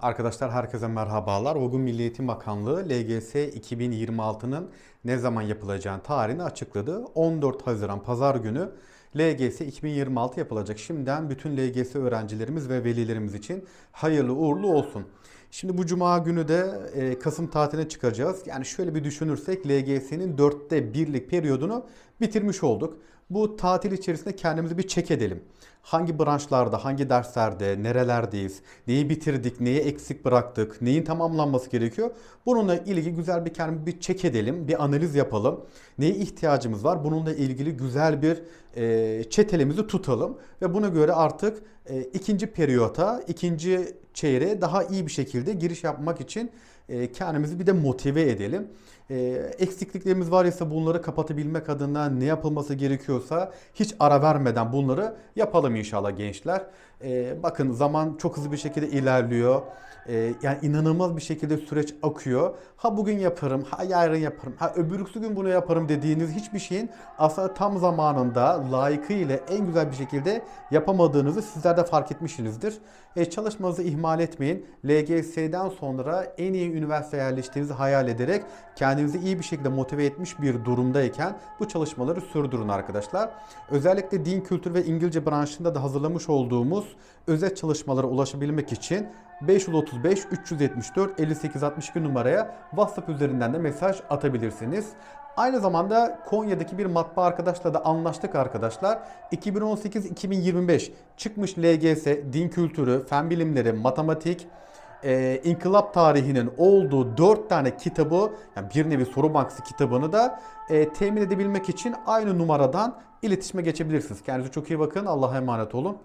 Arkadaşlar herkese merhabalar. Bugün Milli Eğitim Bakanlığı LGS 2026'nın ne zaman yapılacağını tarihini açıkladı. 14 Haziran Pazar günü LGS 2026 yapılacak. Şimdiden bütün LGS öğrencilerimiz ve velilerimiz için hayırlı uğurlu olsun. Şimdi bu cuma günü de e, Kasım tatiline çıkacağız. Yani şöyle bir düşünürsek LGS'nin dörtte birlik periyodunu bitirmiş olduk. Bu tatil içerisinde kendimizi bir çek edelim. Hangi branşlarda, hangi derslerde, nerelerdeyiz, neyi bitirdik, neyi eksik bıraktık, neyin tamamlanması gerekiyor? Bununla ilgili güzel bir kendimizi bir çek edelim, bir analiz yapalım. Neye ihtiyacımız var? Bununla ilgili güzel bir e, çetelemizi tutalım ve buna göre artık e, ikinci periyota, ikinci çeyreğe daha iyi bir şekilde giriş yapmak için kendimizi bir de motive edelim. E, eksikliklerimiz var ise bunları kapatabilmek adına ne yapılması gerekiyorsa hiç ara vermeden bunları yapalım inşallah gençler. E, bakın zaman çok hızlı bir şekilde ilerliyor. E, yani inanılmaz bir şekilde süreç akıyor. Ha bugün yaparım, ha yarın yaparım, ha öbürüksü gün bunu yaparım dediğiniz hiçbir şeyin aslında tam zamanında layıkıyla en güzel bir şekilde yapamadığınızı sizler de fark etmişsinizdir. E, çalışmanızı ihmal etmeyin. LGS'den sonra en iyi üniversiteye yerleştiğinizi hayal ederek kendinizi iyi bir şekilde motive etmiş bir durumdayken bu çalışmaları sürdürün arkadaşlar. Özellikle din, kültür ve İngilizce branşında da hazırlamış olduğumuz özet çalışmalara ulaşabilmek için 535 374 58 62 numaraya WhatsApp üzerinden de mesaj atabilirsiniz. Aynı zamanda Konya'daki bir matbaa arkadaşla da anlaştık arkadaşlar. 2018-2025 çıkmış LGS, din kültürü, fen bilimleri, matematik, e, inkılap tarihinin olduğu 4 tane kitabı, yani bir nevi soru bankası kitabını da e, temin edebilmek için aynı numaradan iletişime geçebilirsiniz. Kendinize çok iyi bakın. Allah'a emanet olun.